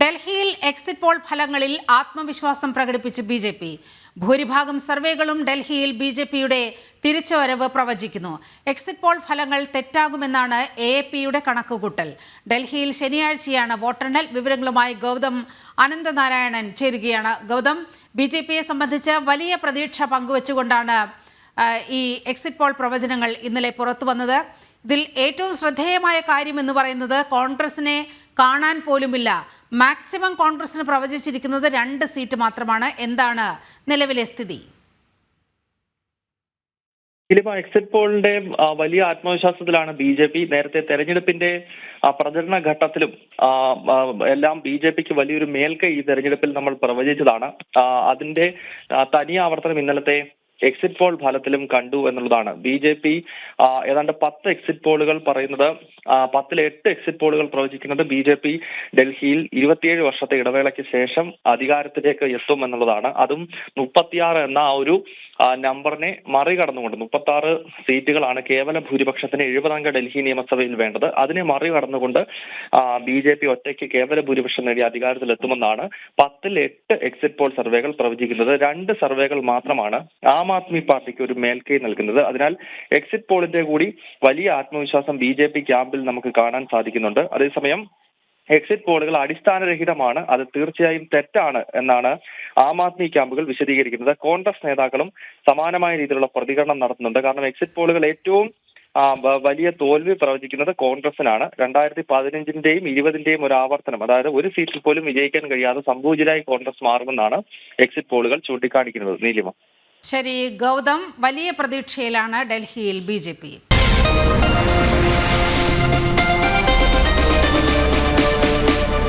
ഡൽഹിയിൽ exit poll ഫലങ്ങളിൽ ആത്മവിശ്വാസം പ്രകടിപ്പിച്ച് ബി ജെ പി. ഭൂരിഭാഗം സർവേകളും ഡൽഹിയിൽ ബി ജെ പിയുടെ തിരിച്ചുവരവ് പ്രവചിക്കുന്നു. എക്സിറ്റ് പോൾ ഫലങ്ങൾ തെറ്റാകുമെന്നാണ് എ എ പിയുടെ കണക്കുകൂട്ടൽ. ഡൽഹിയിൽ ശനിയാഴ്ചയാണ് വോട്ടെണ്ണൽ. വിവരങ്ങളുമായി ഗൗതം അനന്തനാരായണൻ ചേരുകയാണ്. ഗൗതം ബി ജെ പിയെ സംബന്ധിച്ച് വലിയ പ്രതീക്ഷ പങ്കുവച്ചുകൊണ്ടാണ് ഈ എക്സിറ്റ് പോൾ പ്രവചനങ്ങൾ ഇന്നലെ പുറത്തു വന്നത്. ഇതിൽ ഏറ്റവും ശ്രദ്ധേയമായ കാര്യം എന്ന് പറയുന്നത് കോൺഗ്രസിനെ കാണാൻ പോലുമില്ല. മാക്സിമം കോൺഗ്രസിന് പ്രവചിച്ചിരിക്കുന്നത് രണ്ട് സീറ്റ് മാത്രമാണ്. എന്താണ് നിലവിലെ സ്ഥിതി? ഇതിലിപ്പോ എക്സിറ്റ് പോളിന്റെ വലിയ ആത്മവിശ്വാസത്തിലാണ് ബി ജെ പി. നേരത്തെ തെരഞ്ഞെടുപ്പിന്റെ പ്രചരണ ഘട്ടത്തിലും എല്ലാം ബി ജെ പിക്ക് വലിയൊരു മേൽക്കൈ ഈ തെരഞ്ഞെടുപ്പിൽ നമ്മൾ പ്രവചിച്ചതാണ്. അതിന്റെ തനിയ തനി ആവർത്തനം ഇന്നലത്തെ എക്സിറ്റ് പോൾ ഫലത്തിലും കണ്ടു എന്നുള്ളതാണ്. ബി ജെ പി ഏതാണ്ട് പത്ത് എക്സിറ്റ് പോളുകൾ പറയുന്നത് പത്തിൽ എട്ട് എക്സിറ്റ് പോളുകൾ പ്രവചിക്കുന്നത് ബി ജെ പി ഡൽഹിയിൽ ഇരുപത്തിയേഴ് വർഷത്തെ ഇടവേളയ്ക്ക് ശേഷം അധികാരത്തിലേക്ക് എത്തും എന്നുള്ളതാണ്. അതും മുപ്പത്തിയാറ് എന്ന ആ ഒരു നമ്പറിനെ മറികടന്നുകൊണ്ട് മുപ്പത്തി ആറ് സീറ്റുകളാണ് കേവല ഭൂരിപക്ഷത്തിന് എഴുപതംഗ ഡൽഹി നിയമസഭയിൽ വേണ്ടത്. അതിനെ മറികടന്നുകൊണ്ട് ബി ജെ പി ഒറ്റയ്ക്ക് കേവല ഭൂരിപക്ഷം നേടി അധികാരത്തിലെത്തുമെന്നാണ് പത്തിൽ എട്ട് എക്സിറ്റ് പോൾ സർവേകൾ പ്രവചിക്കുന്നത്. രണ്ട് സർവേകൾ മാത്രമാണ്. ആം ആദ്മി പാർട്ടിക്ക് ഒരു മേൽക്കൈ നൽകുന്നത്. അതിനാൽ എക്സിറ്റ് പോളിന്റെ കൂടി വലിയ ആത്മവിശ്വാസം ബി ജെ പി ക്യാമ്പിൽ നമുക്ക് കാണാൻ സാധിക്കുന്നുണ്ട്. അതേസമയം എക്സിറ്റ് പോളുകൾ അടിസ്ഥാനരഹിതമാണ്. അത് തീർച്ചയായും തെറ്റാണ് എന്നാണ് ആം ആദ്മി ക്യാമ്പുകൾ വിശദീകരിക്കുന്നത്. കോൺഗ്രസ് നേതാക്കളും സമാനമായ രീതിയിലുള്ള പ്രതികരണം നടത്തുന്നുണ്ട്. കാരണം എക്സിറ്റ് പോളുകൾ ഏറ്റവും വലിയ തോൽവി പ്രവചിക്കുന്നത് കോൺഗ്രസിനാണ്. രണ്ടായിരത്തി പതിനഞ്ചിന്റെയും ഇരുപതിന്റെയും ഒരു ആവർത്തനം അതായത് ഒരു സീറ്റിൽ പോലും വിജയിക്കാൻ കഴിയാതെ സംഭൂജിതായി കോൺഗ്രസ് മാറുമെന്നാണ് എക്സിറ്റ് പോളുകൾ ചൂണ്ടിക്കാണിക്കുന്നത്. നീലിമ. ശരി ഗൗതം വലിയ പ്രതീക്ഷയിലാണ് ഡൽഹിയിൽ ബി